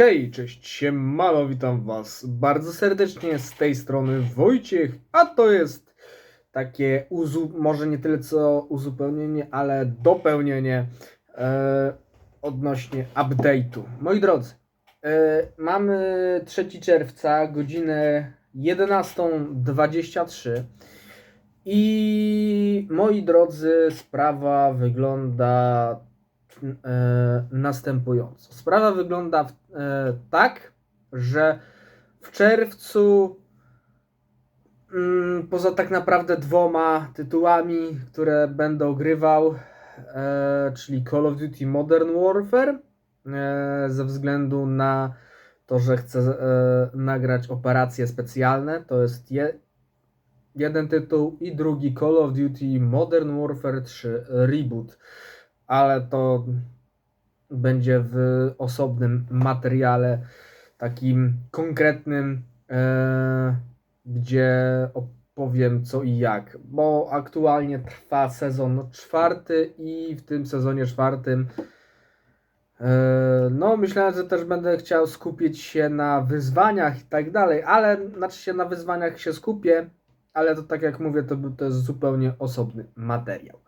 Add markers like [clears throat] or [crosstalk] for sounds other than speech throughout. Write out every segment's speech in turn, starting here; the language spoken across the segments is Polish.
Hej, cześć, siemano, witam was bardzo serdecznie z tej strony Wojciech, a to jest takie może nie tyle co uzupełnienie, ale dopełnienie e, odnośnie update'u. Moi drodzy, e, mamy 3 czerwca, godzinę 11.23 i moi drodzy, sprawa wygląda e, następująco. Sprawa wygląda e, tak, że w czerwcu mm, poza tak naprawdę dwoma tytułami, które będę ogrywał, e, czyli Call of Duty Modern Warfare, ze względu na to, że chcę nagrać operacje specjalne, to jest je, jeden tytuł i drugi Call of Duty Modern Warfare 3 Reboot ale to będzie w osobnym materiale, takim konkretnym, e, gdzie opowiem co i jak, bo aktualnie trwa sezon czwarty i w tym sezonie czwartym e, no, myślałem, że też będę chciał skupić się na wyzwaniach i tak dalej, ale znaczy się na wyzwaniach się skupię, ale to tak jak mówię, to, to jest zupełnie osobny materiał.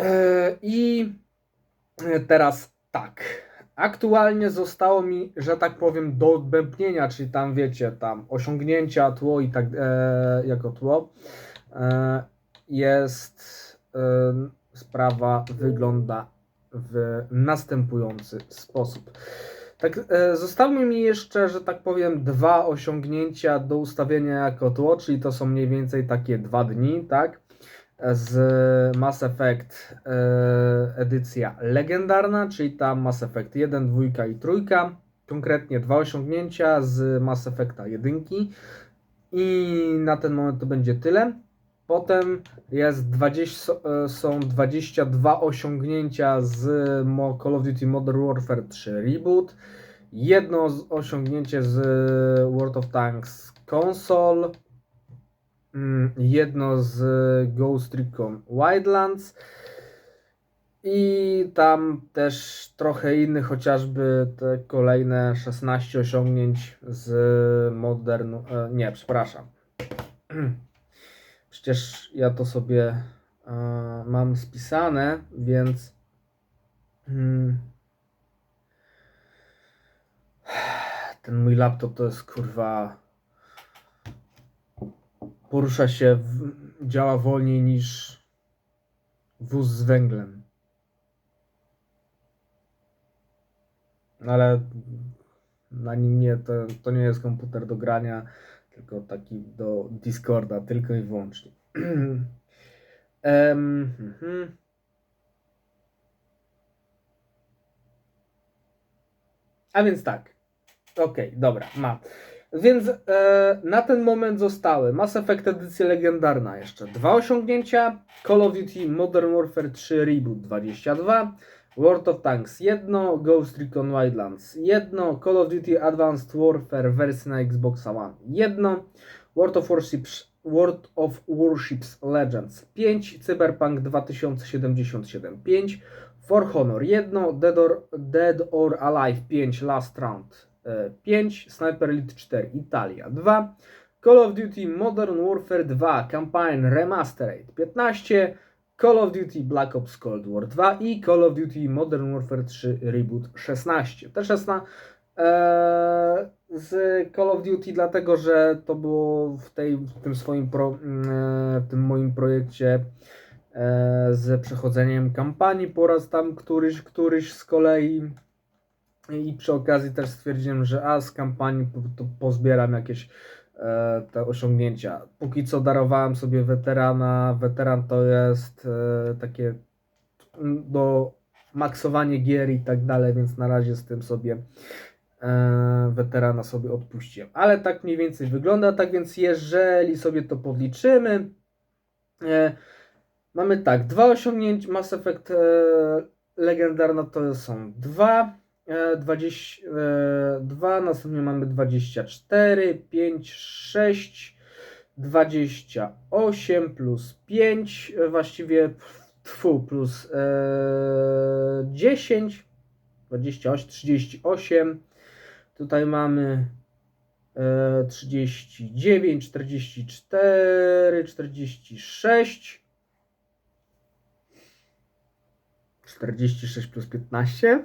E, I teraz tak. Aktualnie zostało mi, że tak powiem, do odbębnienia, czyli tam wiecie, tam osiągnięcia, tło i tak e, jako tło. E, jest e, sprawa wygląda w następujący sposób. Tak, e, zostały mi jeszcze, że tak powiem, dwa osiągnięcia do ustawienia jako tło, czyli to są mniej więcej takie dwa dni, tak? Z Mass Effect e, edycja legendarna, czyli tam Mass Effect 1, 2 i 3. Konkretnie dwa osiągnięcia z Mass Effecta 1. I na ten moment to będzie tyle. Potem jest 20, e, są 22 osiągnięcia z Call of Duty Modern Warfare 3 Reboot. Jedno osiągnięcie z World of Tanks Console jedno z Ghost Recon Wildlands i tam też trochę innych, chociażby te kolejne 16 osiągnięć z Modern... E, nie, przepraszam. [clears throat] Przecież ja to sobie e, mam spisane, więc hmm, [sighs] ten mój laptop to jest kurwa porusza się, działa wolniej niż wóz z węglem. Ale na nim nie, to, to nie jest komputer do grania, tylko taki do Discorda, tylko i wyłącznie. [clears throat] um. A więc tak. Okej, okay, dobra, mam. Więc e, na ten moment zostały Mass Effect edycja legendarna jeszcze dwa osiągnięcia, Call of Duty Modern Warfare 3 Reboot 22, World of Tanks 1, Ghost Recon Wildlands 1, Call of Duty Advanced Warfare wersja na Xbox One 1, World of Warships, World of Warships Legends 5, Cyberpunk 2077 5, For Honor 1, Dead or, Dead or Alive 5 Last Round 5, Sniper Elite 4 Italia 2, Call of Duty Modern Warfare 2 Campaign Remastered 15, Call of Duty Black Ops Cold War 2 i Call of Duty Modern Warfare 3 Reboot 16. Te 16 e, z Call of Duty, dlatego że to było w, tej, w tym swoim pro, e, w tym moim projekcie e, z przechodzeniem kampanii po raz tam któryś, któryś z kolei i przy okazji też stwierdziłem, że a z kampanii po, pozbieram jakieś e, te osiągnięcia. Póki co darowałem sobie weterana. Weteran to jest e, takie do maksowanie gier i tak dalej, więc na razie z tym sobie e, weterana sobie odpuściłem. Ale tak mniej więcej wygląda. Tak więc jeżeli sobie to podliczymy, e, mamy tak, dwa osiągnięcia, Mass Effect e, legendarna to są dwa 22, e, następnie mamy 24, 5, 6, 28 plus 5, e, właściwie tfu, plus e, 10, 28, 38. Tutaj mamy e, 39, 44, 46. 46 plus 15.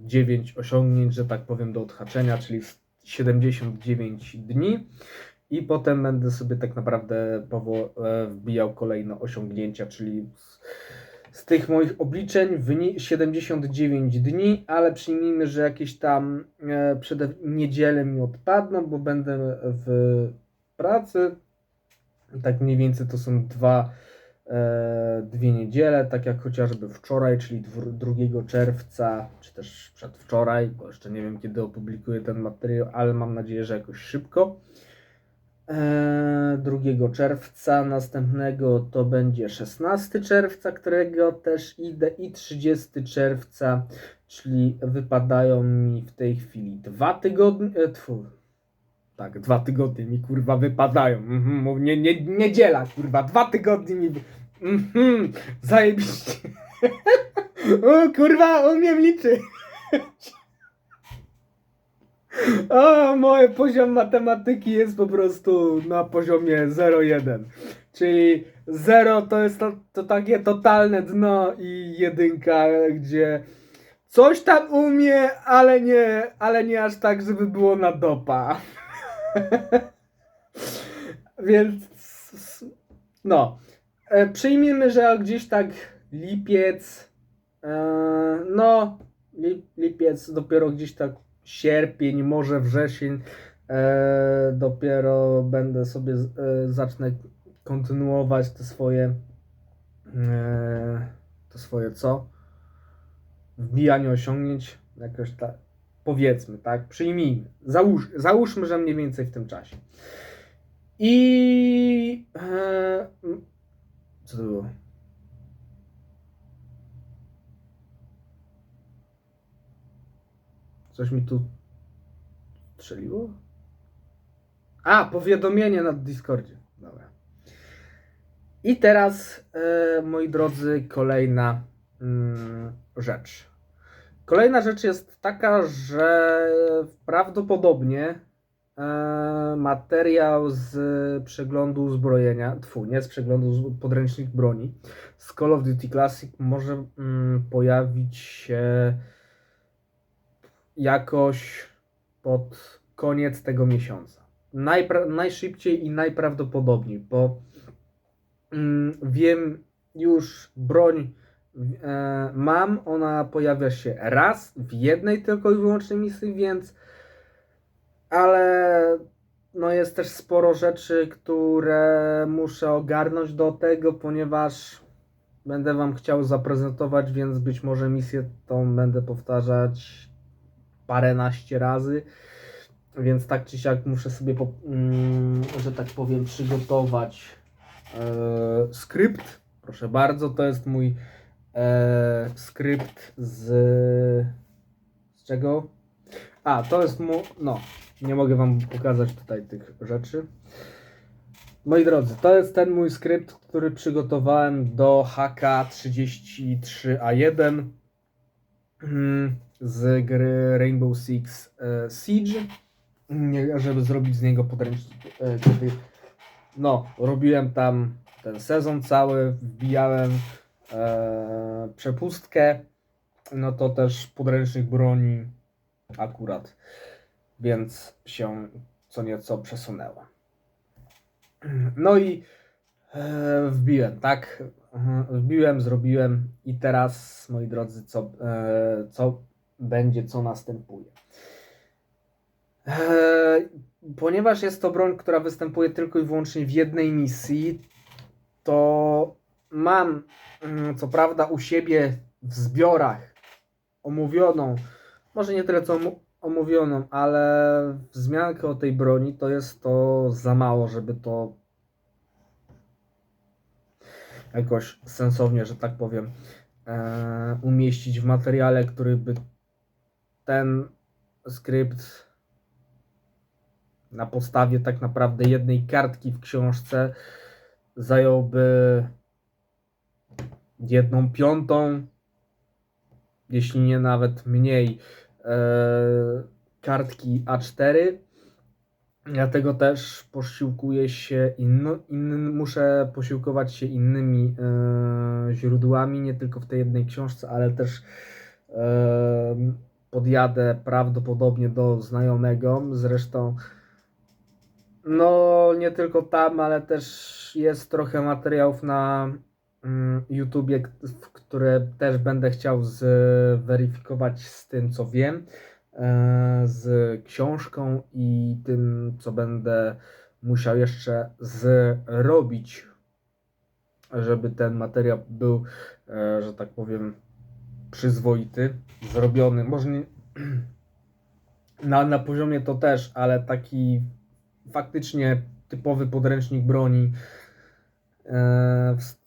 9 osiągnięć, że tak powiem, do odhaczenia, czyli 79 dni. I potem będę sobie tak naprawdę e, wbijał kolejne osiągnięcia, czyli z tych moich obliczeń 79 dni, ale przyjmijmy, że jakieś tam e, przed niedzielę mi odpadną, bo będę w pracy. Tak mniej więcej to są dwa dwie niedziele, tak jak chociażby wczoraj, czyli dwu- 2 czerwca, czy też przedwczoraj, bo jeszcze nie wiem kiedy opublikuję ten materiał, ale mam nadzieję, że jakoś szybko. E, 2 czerwca, następnego to będzie 16 czerwca, którego też idę i 30 czerwca, czyli wypadają mi w tej chwili dwa tygodnie, e, tak, dwa tygodnie mi kurwa wypadają, mhm, nie, nie, niedziela kurwa, dwa tygodnie mi, mhm, zajebiście, [laughs] o kurwa, umiem liczyć. [laughs] O, mój poziom matematyki jest po prostu na poziomie 0,1. Czyli 0 to jest to, to takie totalne dno i jedynka, gdzie coś tam umie, ale nie, ale nie aż tak, żeby było na dopa. [laughs] Więc no, e, przyjmijmy, że gdzieś tak lipiec, e, no li, lipiec dopiero gdzieś tak sierpień, może wrzesień, e, dopiero będę sobie zacznę kontynuować te swoje to swoje co? Wbijanie osiągnięć jakoś tak powiedzmy, tak? Przyjmijmy. Załóż, załóżmy, że mniej więcej w tym czasie. I e, co to było? Coś mi tu strzeliło? A, powiadomienie na Discordzie. Dobra. I teraz, e, moi drodzy, kolejna mm, rzecz. Kolejna rzecz jest taka, że prawdopodobnie e, materiał z przeglądu uzbrojenia, tfu, nie z przeglądu podręcznik broni, z Call of Duty Classic może mm, pojawić się jakoś pod koniec tego miesiąca. Najpra- najszybciej i najprawdopodobniej, bo mm, wiem już broń mam, ona pojawia się raz w jednej tylko i wyłącznie misji, więc ale no jest też sporo rzeczy, które muszę ogarnąć do tego, ponieważ będę Wam chciał zaprezentować, więc być może misję tą będę powtarzać paręnaście razy. Więc tak czy siak muszę sobie, po, mm, że tak powiem, przygotować e, skrypt. Proszę bardzo, to jest mój e, skrypt z. Z czego? A, to jest mu. No, nie mogę Wam pokazać tutaj tych rzeczy. Moi drodzy, to jest ten mój skrypt, który przygotowałem do HK33A1 mm, z gry Rainbow Six e, Siege, żeby zrobić z niego podręcznik. e, no, robiłem tam ten sezon cały, wbijałem e, przepustkę, no to też podręcznik broni akurat, więc się co nieco przesunęło. No i e, wbiłem, tak? Mhm, Wbiłem, zrobiłem i teraz, moi drodzy, co, e, co będzie, co następuje. E, ponieważ jest to broń, która występuje tylko i wyłącznie w jednej misji, to mam, mm, co prawda, u siebie w zbiorach omówioną, może nie tyle co omówioną, ale wzmiankę o tej broni to jest to za mało, żeby to jakoś sensownie, że tak powiem, e, umieścić w materiale, który by ten skrypt na podstawie tak naprawdę jednej kartki w książce zająłby jedną piątą, jeśli nie nawet mniej, e, kartki A4. Dlatego też posiłkuję się inno, innym, muszę posiłkować się innymi e, źródłami, nie tylko w tej jednej książce, ale też e, podjadę prawdopodobnie do znajomego. Zresztą, no nie tylko tam, ale też jest trochę materiałów na YouTubie, k- w- które też będę chciał zweryfikować z tym, co wiem, e, z książką i tym, co będę musiał jeszcze zrobić, żeby ten materiał był, e, że tak powiem, przyzwoity, zrobiony. Może nie, [clears throat] na, na poziomie to też, ale taki faktycznie typowy podręcznik broni e, w-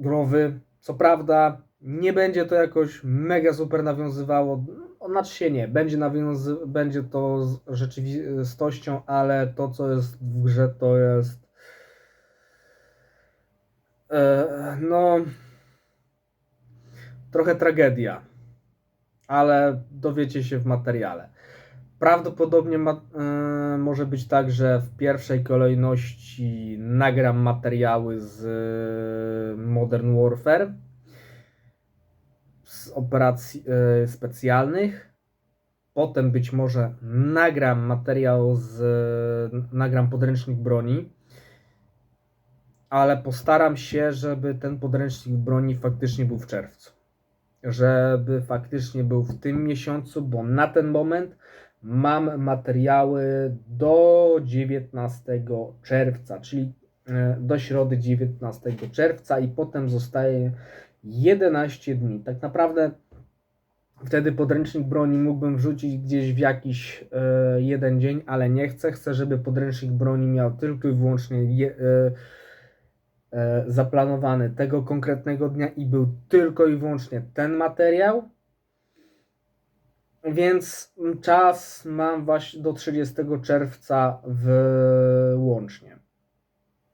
growy. Co prawda nie będzie to jakoś mega super nawiązywało, no, znaczy się nie, będzie, nawiązy, będzie to z rzeczywistością, ale to co jest w grze to jest e, no trochę tragedia, ale dowiecie się w materiale. Prawdopodobnie ma, e, może być tak, że w pierwszej kolejności nagram materiały z e, Modern Warfare, z operacji e, specjalnych. Potem być może nagram materiał z. nagram podręcznik broni. Ale postaram się, żeby ten podręcznik broni faktycznie był w czerwcu. Żeby faktycznie był w tym miesiącu, bo na ten moment mam materiały do 19 czerwca, czyli e, do środy 19 czerwca i potem zostaje 11 dni. Tak naprawdę wtedy podręcznik broni mógłbym wrzucić gdzieś w jakiś e, jeden dzień, ale nie chcę. Chcę, żeby podręcznik broni miał tylko i wyłącznie e, zaplanowany tego konkretnego dnia i był tylko i wyłącznie ten materiał. Więc czas mam właśnie do 30 czerwca włącznie.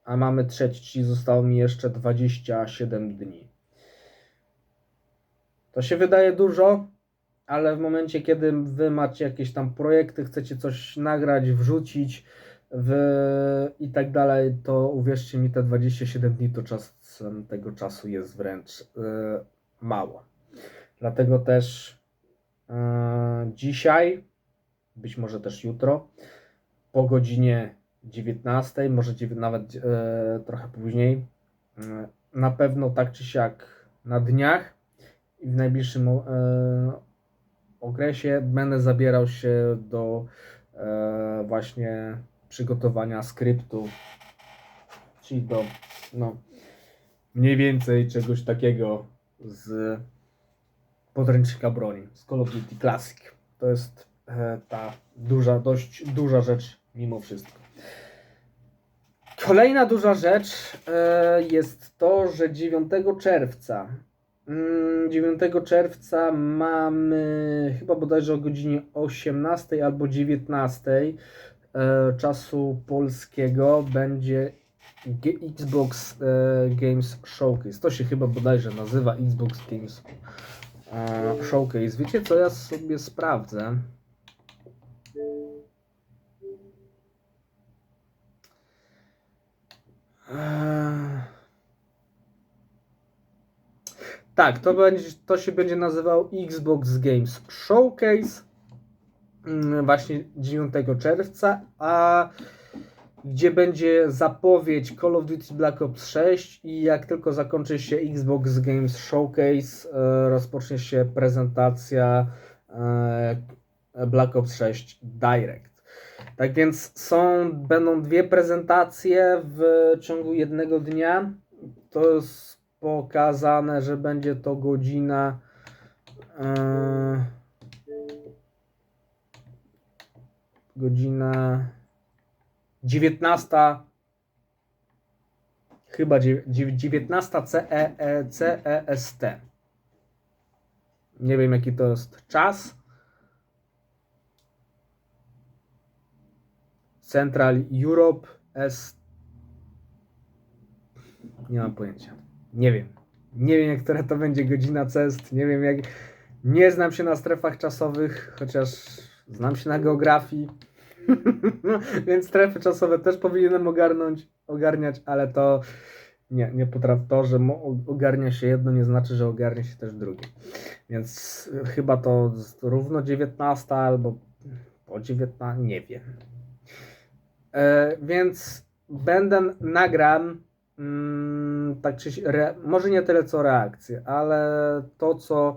A mamy trzeci, zostało mi jeszcze 27 dni. To się wydaje dużo, ale w momencie, kiedy wy macie jakieś tam projekty, chcecie coś nagrać, wrzucić w... i tak dalej, to uwierzcie mi, te 27 dni to czasem tego czasu jest wręcz yy, mało. Dlatego też dzisiaj, być może też jutro, po godzinie 19, może nawet e, trochę później, e, na pewno tak czy siak na dniach i w najbliższym e, okresie będę zabierał się do e, właśnie przygotowania skryptu, czyli do no, mniej więcej czegoś takiego z podręcznika broni, z Call of Duty Classic. To jest e, ta duża, dość duża rzecz mimo wszystko. Kolejna duża rzecz e, jest to, że 9 czerwca mm, 9 czerwca mamy chyba bodajże o godzinie 18 albo 19 e, czasu polskiego będzie Xbox Games Showcase. To się chyba bodajże nazywa Xbox Games e, Showcase. Wiecie co, ja sobie sprawdzę. Eee. Tak, to, będzie, to się będzie nazywał Xbox Games Showcase mm, właśnie 9 czerwca, a gdzie będzie zapowiedź Call of Duty Black Ops 6 i jak tylko zakończy się Xbox Games Showcase, e, rozpocznie się prezentacja e, Black Ops 6 Direct. Tak więc są, będą dwie prezentacje w ciągu jednego dnia. To jest pokazane, że będzie to godzina. e, godzina 19. Chyba dziew- dziew- 19 CE, e, CEST. Nie wiem jaki to jest czas. Central Europe S. Nie mam pojęcia. Nie wiem. Nie wiem, która to będzie godzina CEST. Nie wiem, jak. Nie znam się na strefach czasowych, chociaż znam się na geografii. [laughs] Więc strefy czasowe też powinienem ogarnąć, ogarniać, ale to nie, nie potrafię. To, że ogarnia się jedno, nie znaczy, że ogarnia się też drugie. Więc chyba to równo 19 albo po 19, nie wiem. E, więc będę nagram mm, tak czy re, może nie tyle co reakcje, ale to co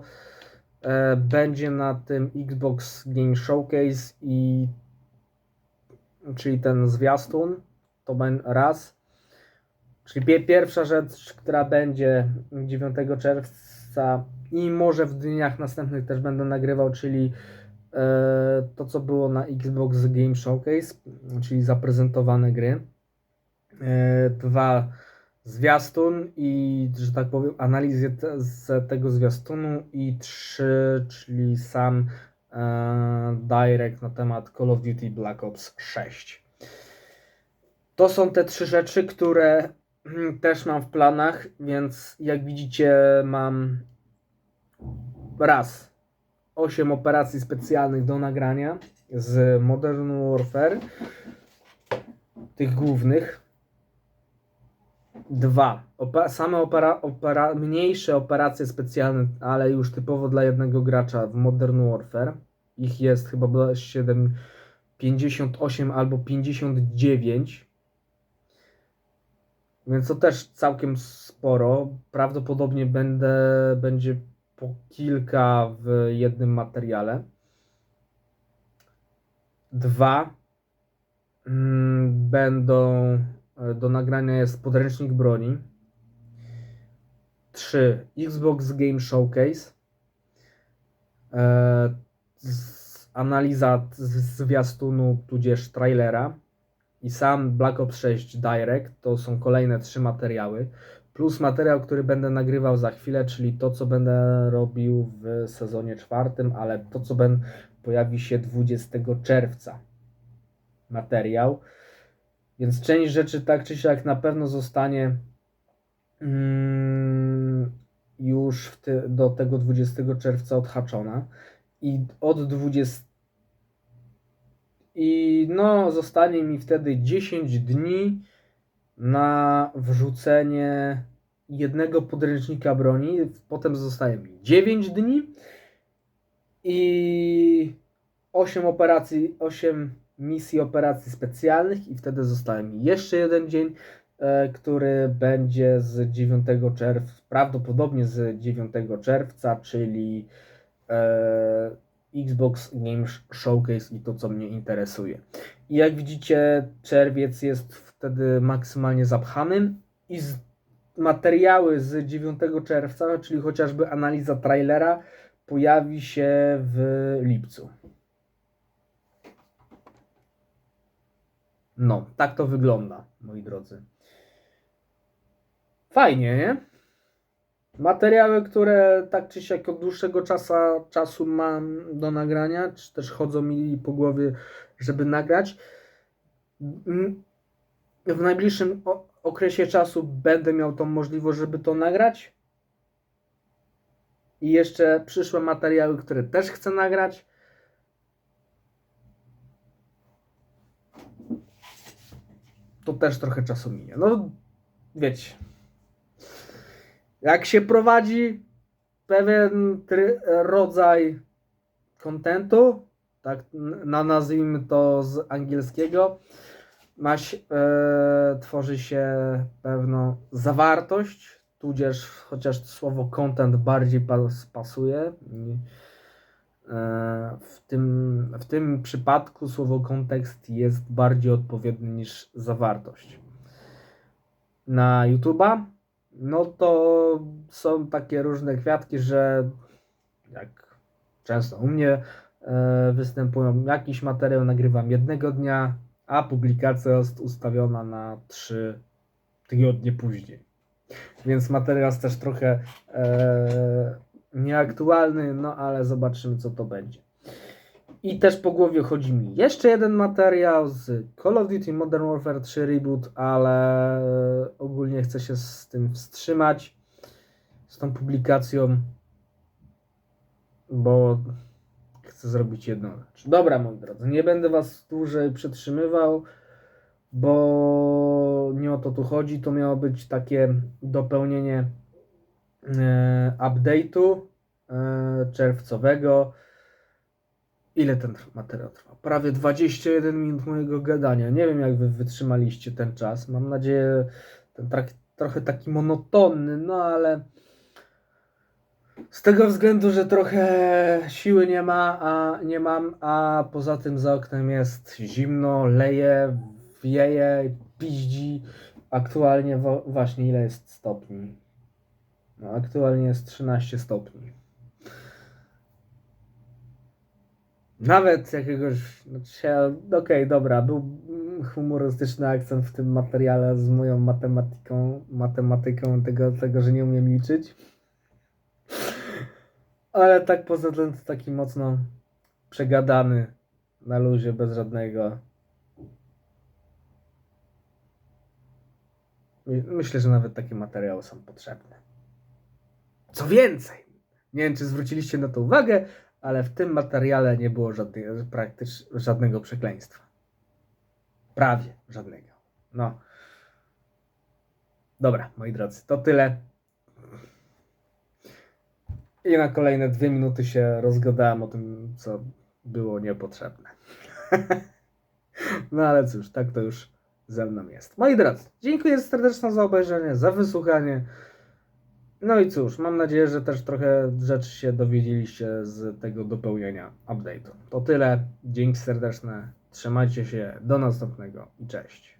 e, będzie na tym Xbox Game Showcase i czyli ten zwiastun to raz. Czyli pie- pierwsza rzecz, która będzie 9 czerwca i może w dniach następnych też będę nagrywał, czyli e, to, co było na Xbox Game Showcase, czyli zaprezentowane gry. E, dwa, zwiastun i, że tak powiem, analizę z tego zwiastunu i trzy, czyli sam direct na temat Call of Duty Black Ops 6. To są te trzy rzeczy, które mm, też mam w planach, więc jak widzicie mam raz 8 operacji specjalnych do nagrania z Modern Warfare, tych głównych. Dwa. Opa- same opera, opera, mniejsze operacje specjalne, ale już typowo dla jednego gracza w Modern Warfare. Ich jest chyba bodaj 7, 58 albo 59. Więc to też całkiem sporo. Prawdopodobnie będę, będzie po kilka w jednym materiale. Dwa. mm, Będą do nagrania jest podręcznik broni. 3. Xbox Game Showcase. E, z, analiza zwiastunu tudzież trailera i sam Black Ops 6 Direct. To są kolejne trzy materiały. Plus materiał, który będę nagrywał za chwilę, czyli to, co będę robił w sezonie czwartym, ale to, co ben, pojawi się 20 czerwca. Materiał. Więc część rzeczy tak czy siak na pewno zostanie mm, już ty, do tego 20 czerwca odhaczona. I od 20. I no, zostanie mi wtedy 10 dni na wrzucenie jednego podręcznika broni. Potem zostaje mi 9 dni i 8 operacji, 8 misji operacji specjalnych i wtedy zostaje mi jeszcze jeden dzień, e, który będzie z 9 czerwca, prawdopodobnie z 9 czerwca, czyli e, Xbox Games Showcase i to, co mnie interesuje. I jak widzicie, czerwiec jest wtedy maksymalnie zapchany i z materiały z 9 czerwca, czyli chociażby analiza trailera, pojawi się w lipcu. No, tak to wygląda, moi drodzy. Fajnie, nie? Materiały, które tak czy siak od dłuższego czasa, czasu mam do nagrania, czy też chodzą mi po głowie, żeby nagrać. Mm, W najbliższym okresie czasu będę miał tą możliwość, żeby to nagrać. I jeszcze przyszłe materiały, które też chcę nagrać. To też trochę czasu minie. No, wiecie. Jak się prowadzi pewien rodzaj kontentu, tak na nazwijmy to z angielskiego, ma e, tworzy się pewną zawartość, tudzież chociaż słowo content bardziej pas, pasuje. E, W tym, w tym przypadku słowo kontekst jest bardziej odpowiednie niż zawartość. Na YouTube'a no to są takie różne kwiatki, że jak często u mnie e, występują. Jakiś materiał nagrywam jednego dnia, a publikacja jest ustawiona na 3 tygodnie później. Więc materiał jest też trochę e, nieaktualny, no ale zobaczymy co to będzie. I też po głowie chodzi mi jeszcze jeden materiał z Call of Duty Modern Warfare 3 Reboot, ale ogólnie chcę się z tym wstrzymać, z tą publikacją, bo chcę zrobić jedną rzecz. Dobra, moi drodzy, nie będę Was dłużej przetrzymywał, bo nie o to tu chodzi. To miało być takie dopełnienie update'u e, czerwcowego. Ile ten materiał trwa? Prawie 21 minut mojego gadania. Nie wiem, jak wy wytrzymaliście ten czas. Mam nadzieję, ten trochę taki monotonny, no ale z tego względu, że trochę siły nie ma, a nie mam, a poza tym za oknem jest zimno, leje, wieje, piździ. Aktualnie właśnie ile jest stopni? No, aktualnie jest 13 stopni. Nawet jakiegoś, znaczy okej, dobra, był humorystyczny akcent w tym materiale z moją matematyką, matematyką tego, tego, że nie umiem liczyć. Ale tak poza tym taki mocno przegadany na luzie, bez żadnego. My- Myślę, że nawet takie materiały są potrzebne. Co więcej, nie wiem, czy zwróciliście na to uwagę, ale w tym materiale nie było żadnej, praktycz, żadnego przekleństwa. Prawie żadnego. No. Dobra, moi drodzy, to tyle. I na kolejne dwie minuty się rozgadałem o tym, co było niepotrzebne. [laughs] no ale cóż, tak to już ze mną jest. Moi drodzy, dziękuję serdecznie za obejrzenie, za wysłuchanie. No i cóż, mam nadzieję, że też trochę rzeczy się dowiedzieliście z tego dopełnienia update'u. To tyle. Dzięki serdeczne. Trzymajcie się. Do następnego cześć.